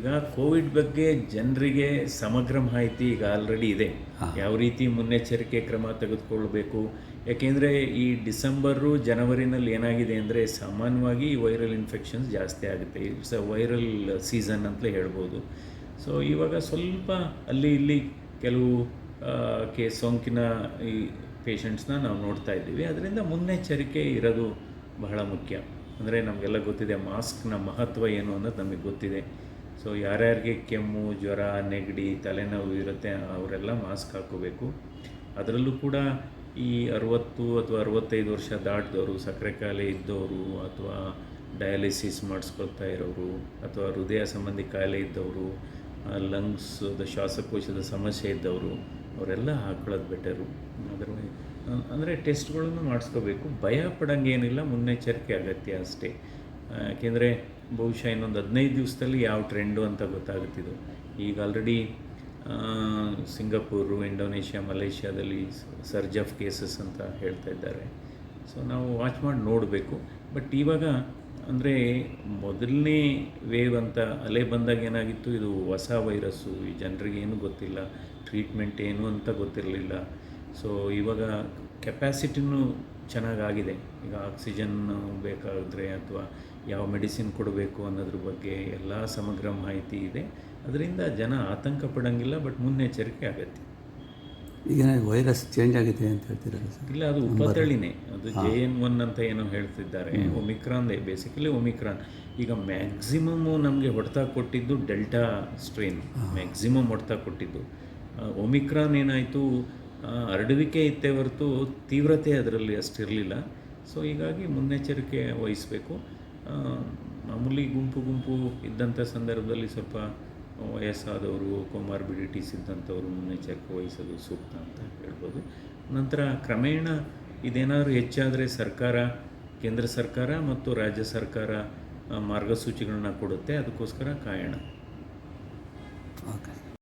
ಈಗ ಕೋವಿಡ್ ಬಗ್ಗೆ ಜನರಿಗೆ ಸಮಗ್ರ ಮಾಹಿತಿ ಈಗ ಆಲ್ರೆಡಿ ಇದೆ. ಯಾವ ರೀತಿ ಮುನ್ನೆಚ್ಚರಿಕೆ ಕ್ರಮ ತೆಗೆದುಕೊಳ್ಬೇಕು ಯಾಕೆಂದರೆ ಈ ಡಿಸೆಂಬರು ಜನವರಿನಲ್ಲಿ ಏನಾಗಿದೆ ಅಂದರೆ ಸಾಮಾನ್ಯವಾಗಿ ವೈರಲ್ ಇನ್ಫೆಕ್ಷನ್ಸ್ ಜಾಸ್ತಿ ಆಗುತ್ತೆ. ಇಟ್ಸ್ ಅ ವೈರಲ್ ಸೀಸನ್ ಅಂತಲೇ ಹೇಳ್ಬೋದು. ಸೊ ಇವಾಗ ಸ್ವಲ್ಪ ಅಲ್ಲಿ ಇಲ್ಲಿ ಕೆಲವು ಕೇಸ್ ಕೆ ಸೋಂಕಿನ ಈ ಪೇಷಂಟ್ಸ್ನ ನಾವು ನೋಡ್ತಾ ಇದ್ದೀವಿ. ಅದರಿಂದ ಮುನ್ನೆಚ್ಚರಿಕೆ ಇರೋದು ಬಹಳ ಮುಖ್ಯ. ಅಂದರೆ ನಮಗೆಲ್ಲ ಗೊತ್ತಿದೆ ಮಾಸ್ಕ್ನ ಮಹತ್ವ ಏನು ಅನ್ನೋದು ನಮಗೆ ಗೊತ್ತಿದೆ. ಸೊ ಯಾರ್ಯಾರಿಗೆ ಕೆಮ್ಮು, ಜ್ವರ, ನೆಗಡಿ, ತಲೆನೋವು ಇರುತ್ತೆ, ಅವರೆಲ್ಲ ಮಾಸ್ಕ್ ಹಾಕೋಬೇಕು ಅದರಲ್ಲೂ ಕೂಡ ಈ ಅರುವತ್ತು ಅಥವಾ ಅರವತ್ತೈದು ವರ್ಷ ದಾಟಿದವರು, ಸಕ್ಕರೆ ಕಾಯಿಲೆ ಇದ್ದವರು, ಅಥವಾ ಡಯಾಲಿಸಿಸ್ ಮಾಡಿಸ್ಕೊಳ್ತಾ ಇರೋರು, ಅಥವಾ ಹೃದಯ ಸಂಬಂಧಿ ಕಾಯಿಲೆ ಇದ್ದವರು ಲಂಗ್ಸ್ ಶ್ವಾಸಕೋಶದ ಸಮಸ್ಯೆ ಇದ್ದವರು, ಅವರೆಲ್ಲ ಹಾಕೊಳ್ಳೋದು ಬೆಟರು. ಅದರ ಅಂದರೆ ಟೆಸ್ಟ್ಗಳನ್ನು ಮಾಡಿಸ್ಕೋಬೇಕು. ಭಯ ಪಡಂಗೇನಿಲ್ಲ, ಮುನ್ನೆಚ್ಚರಿಕೆ ಅಗತ್ಯ ಅಷ್ಟೇ. ಯಾಕೆಂದರೆ ಬಹುಶಃ ಇನ್ನೊಂದು ಹದಿನೈದು ದಿವಸದಲ್ಲಿ ಯಾವ ಟ್ರೆಂಡು ಅಂತ ಗೊತ್ತಾಗುತ್ತಿದ್ದು. ಈಗ ಆಲ್ರೆಡಿ ಸಿಂಗಪೂರು, ಇಂಡೋನೇಷ್ಯಾ, ಮಲೇಷ್ಯಾದಲ್ಲಿ ಸರ್ಜ್ ಆಫ್ ಕೇಸಸ್ ಅಂತ ಹೇಳ್ತಾ ಇದ್ದಾರೆ. ಸೊ ನಾವು ವಾಚ್ ಮಾಡಿ ನೋಡಬೇಕು. ಬಟ್ ಇವಾಗ ಅಂದರೆ ಮೊದಲನೇ ವೇವ್ ಅಂತ ಅಲೆ ಬಂದಾಗ ಏನಾಗಿತ್ತು? ಇದು ಹೊಸ ವೈರಸ್ಸು ಈ ಜನರಿಗೆ ಏನೂ ಗೊತ್ತಿಲ್ಲ ಟ್ರೀಟ್ಮೆಂಟ್ ಏನು ಅಂತ ಗೊತ್ತಿರಲಿಲ್ಲ. ಸೊ ಇವಾಗ ಕೆಪ್ಯಾಸಿಟಿನೂ ಚೆನ್ನಾಗಾಗಿದೆ. ಈಗ ಆಕ್ಸಿಜನ್ ಬೇಕಾದರೆ ಅಥವಾ ಯಾವ ಮೆಡಿಸಿನ್ ಕೊಡಬೇಕು ಅನ್ನೋದ್ರ ಬಗ್ಗೆ ಎಲ್ಲ ಸಮಗ್ರ ಮಾಹಿತಿ ಇದೆ. ಅದರಿಂದ ಜನ ಆತಂಕ ಪಡೋಂಗಿಲ್ಲ ಬಟ್ ಮುನ್ನೆಚ್ಚರಿಕೆ ಆಗತ್ತೆ. ಈಗ ವೈರಸ್ ಚೇಂಜ್ ಆಗಿದೆ ಅಂತ ಹೇಳ್ತಿರಲ್ಲ ಸರ್? ಇಲ್ಲ ಅದು ಉಪತಳಿನೇ. ಅದು ಜೆ ಎನ್ ಒನ್ ಅಂತ ಏನೋ ಹೇಳ್ತಿದ್ದಾರೆ. ಒಮಿಕ್ರಾನ್ದೇ ಬೇಸಿಕಲಿ ಒಮಿಕ್ರಾನ್ ಈಗ ಮ್ಯಾಕ್ಸಿಮಮ್ ನಮಗೆ ಹೊಡೆತ ಕೊಟ್ಟಿದ್ದು ಡೆಲ್ಟಾ ಸ್ಟ್ರೈನ್ ಮ್ಯಾಕ್ಸಿಮಮ್ ಹೊಡೆತ ಕೊಟ್ಟಿದ್ದು. ಒಮಿಕ್ರಾನ್ ಏನಾಯಿತು? ಹರಡುವಿಕೆ ಇತ್ತೇ ಹೊರತು ತೀವ್ರತೆ ಅದರಲ್ಲಿ ಅಷ್ಟಿರಲಿಲ್ಲ. ಸೊ ಹೀಗಾಗಿ ಮುನ್ನೆಚ್ಚರಿಕೆ ವಹಿಸಬೇಕು. ಮಾಮೂಲಿ ಗುಂಪು ಗುಂಪು ಇದ್ದಂಥ ಸಂದರ್ಭದಲ್ಲಿ ಸ್ವಲ್ಪ ವಯಸ್ಸಾದವರು ಕೊಮಾರ್ಬಿಡಿಟೀಸ್ ಇದ್ದಂಥವ್ರು ಮುನ್ನೆಚ್ಚರಿಕೆ ವಹಿಸೋದು ಸೂಕ್ತ ಅಂತ ಹೇಳ್ಬೋದು. ನಂತರ ಕ್ರಮೇಣ ಇದೇನಾದರೂ ಹೆಚ್ಚಾದರೆ ಸರ್ಕಾರ, ಕೇಂದ್ರ ಸರ್ಕಾರ ಮತ್ತು ರಾಜ್ಯ ಸರ್ಕಾರ ಮಾರ್ಗಸೂಚಿಗಳನ್ನ ಕೊಡುತ್ತೆ. ಅದಕ್ಕೋಸ್ಕರ ಕಾಯೋಣ. ಓಕೆ.